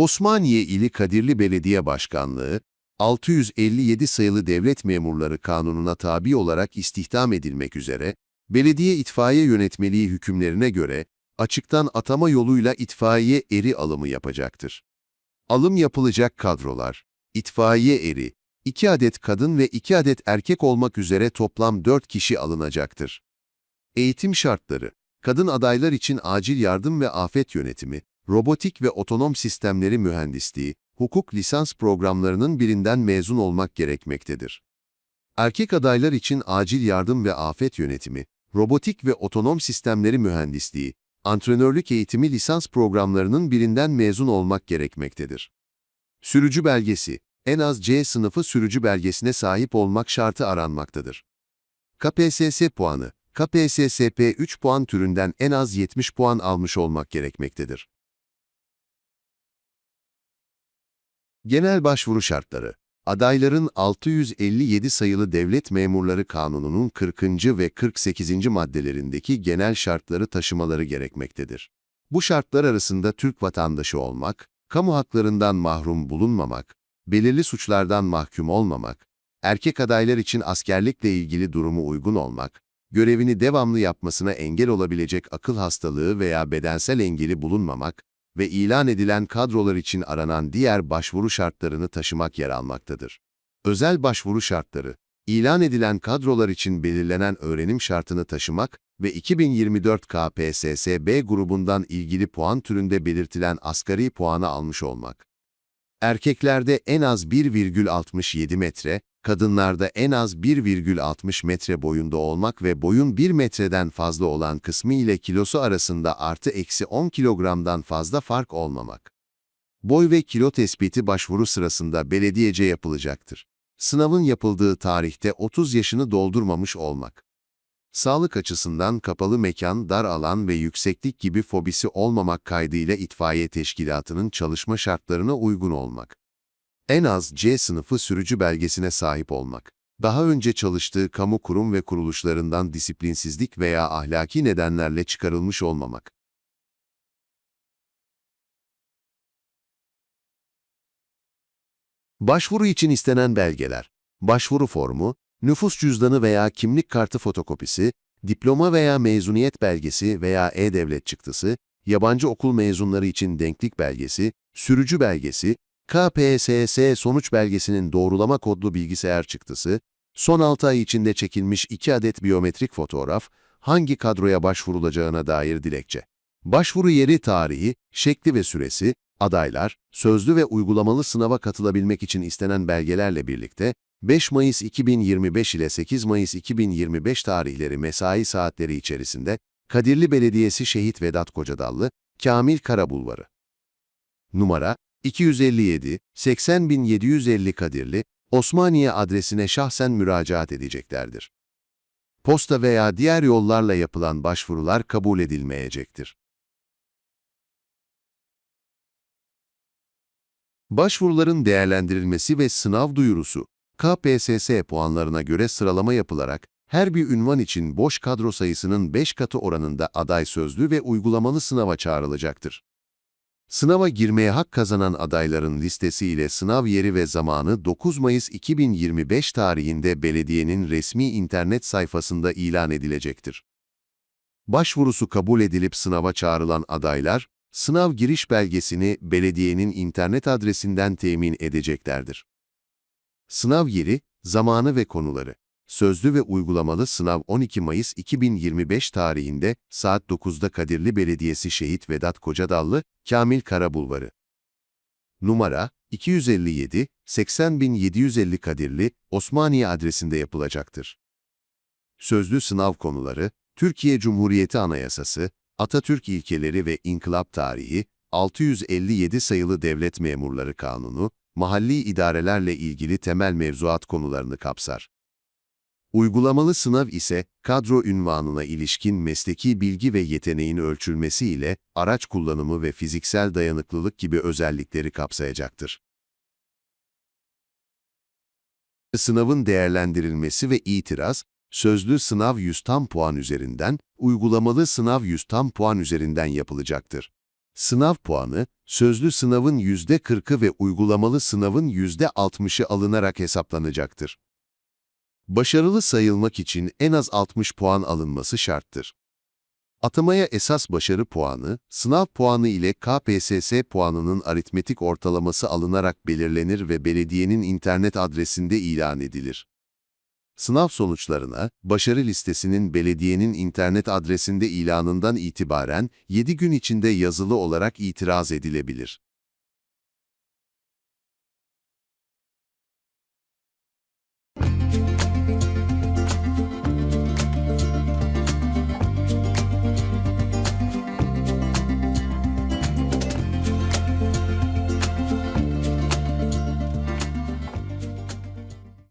Osmaniye İli Kadirli Belediye Başkanlığı, 657 sayılı devlet memurları kanununa tabi olarak istihdam edilmek üzere, belediye itfaiye yönetmeliği hükümlerine göre açıktan atama yoluyla itfaiye eri alımı yapacaktır. Alım yapılacak kadrolar, itfaiye eri, 2 adet kadın ve 2 adet erkek olmak üzere toplam 4 kişi alınacaktır. Eğitim şartları, kadın adaylar için acil yardım ve afet yönetimi, robotik ve otonom sistemleri mühendisliği, hukuk lisans programlarının birinden mezun olmak gerekmektedir. Erkek adaylar için acil yardım ve afet yönetimi, robotik ve otonom sistemleri mühendisliği, antrenörlük eğitimi lisans programlarının birinden mezun olmak gerekmektedir. Sürücü belgesi, en az C sınıfı sürücü belgesine sahip olmak şartı aranmaktadır. KPSS puanı, KPSSP 3 puan türünden en az 70 puan almış olmak gerekmektedir. Genel başvuru şartları Adayların 657 sayılı Devlet Memurları Kanunu'nun 40. ve 48. maddelerindeki genel şartları taşımaları gerekmektedir. Bu şartlar arasında Türk vatandaşı olmak, kamu haklarından mahrum bulunmamak, belirli suçlardan mahkum olmamak, erkek adaylar için askerlikle ilgili durumu uygun olmak, görevini devamlı yapmasına engel olabilecek akıl hastalığı veya bedensel engeli bulunmamak ve ilan edilen kadrolar için aranan diğer başvuru şartlarını taşımak yer almaktadır. Özel başvuru şartları, ilan edilen kadrolar için belirlenen öğrenim şartını taşımak ve 2024 KPSS-B grubundan ilgili puan türünde belirtilen asgari puanı almış olmak. Erkeklerde en az 1,67 metre, kadınlarda en az 1,60 metre boyunda olmak ve boyun 1 metreden fazla olan kısmı ile kilosu arasında artı eksi 10 kilogramdan fazla fark olmamak. Boy ve kilo tespiti başvuru sırasında belediyece yapılacaktır. Sınavın yapıldığı tarihte 30 yaşını doldurmamış olmak. Sağlık açısından kapalı mekan, dar alan ve yükseklik gibi fobisi olmamak kaydıyla itfaiye teşkilatının çalışma şartlarına uygun olmak. En az C sınıfı sürücü belgesine sahip olmak. Daha önce çalıştığı kamu kurum ve kuruluşlarından disiplinsizlik veya ahlaki nedenlerle çıkarılmış olmamak. Başvuru için istenen belgeler. Başvuru formu, nüfus cüzdanı veya kimlik kartı fotokopisi, diploma veya mezuniyet belgesi veya e-devlet çıktısı, yabancı okul mezunları için denklik belgesi, sürücü belgesi, KPSS sonuç belgesinin doğrulama kodlu bilgisayar çıktısı, son 6 ay içinde çekilmiş 2 adet biyometrik fotoğraf, hangi kadroya başvurulacağına dair dilekçe. Başvuru yeri tarihi, şekli ve süresi, adaylar, sözlü ve uygulamalı sınava katılabilmek için istenen belgelerle birlikte, 5 Mayıs 2025 ile 8 Mayıs 2025 tarihleri mesai saatleri içerisinde Kadirli Belediyesi Şehit Vedat Kocadallı, Kamil Karabulvarı. Numara 257 80750 Kadirli, Osmaniye adresine şahsen müracaat edeceklerdir. Posta veya diğer yollarla yapılan başvurular kabul edilmeyecektir. Başvuruların değerlendirilmesi ve sınav duyurusu KPSS puanlarına göre sıralama yapılarak her bir ünvan için boş kadro sayısının 5 katı oranında aday sözlü ve uygulamalı sınava çağrılacaktır. Sınava girmeye hak kazanan adayların listesi ile sınav yeri ve zamanı 9 Mayıs 2025 tarihinde belediyenin resmi internet sayfasında ilan edilecektir. Başvurusu kabul edilip sınava çağrılan adaylar, sınav giriş belgesini belediyenin internet adresinden temin edeceklerdir. Sınav yeri, zamanı ve konuları. Sözlü ve uygulamalı sınav 12 Mayıs 2025 tarihinde saat 9'da Kadirli Belediyesi Şehit Vedat Kocadallı, Kamil Karabulvarı. Numara 257 80750 Kadirli, Osmaniye adresinde yapılacaktır. Sözlü sınav konuları, Türkiye Cumhuriyeti Anayasası, Atatürk ilkeleri ve İnkılap tarihi, 657 sayılı Devlet Memurları Kanunu, mahalli idarelerle ilgili temel mevzuat konularını kapsar. Uygulamalı sınav ise kadro ünvanına ilişkin mesleki bilgi ve yeteneğin ölçülmesi ile araç kullanımı ve fiziksel dayanıklılık gibi özellikleri kapsayacaktır. Sınavın değerlendirilmesi ve itiraz, sözlü sınav 100 tam puan üzerinden, uygulamalı sınav 100 tam puan üzerinden yapılacaktır. Sınav puanı, sözlü sınavın %40'ı ve uygulamalı sınavın %60'ı alınarak hesaplanacaktır. Başarılı sayılmak için en az 60 puan alınması şarttır. Atamaya esas başarı puanı, sınav puanı ile KPSS puanının aritmetik ortalaması alınarak belirlenir ve belediyenin internet adresinde ilan edilir. Sınav sonuçlarına, başarı listesinin belediyenin internet adresinde ilanından itibaren 7 gün içinde yazılı olarak itiraz edilebilir.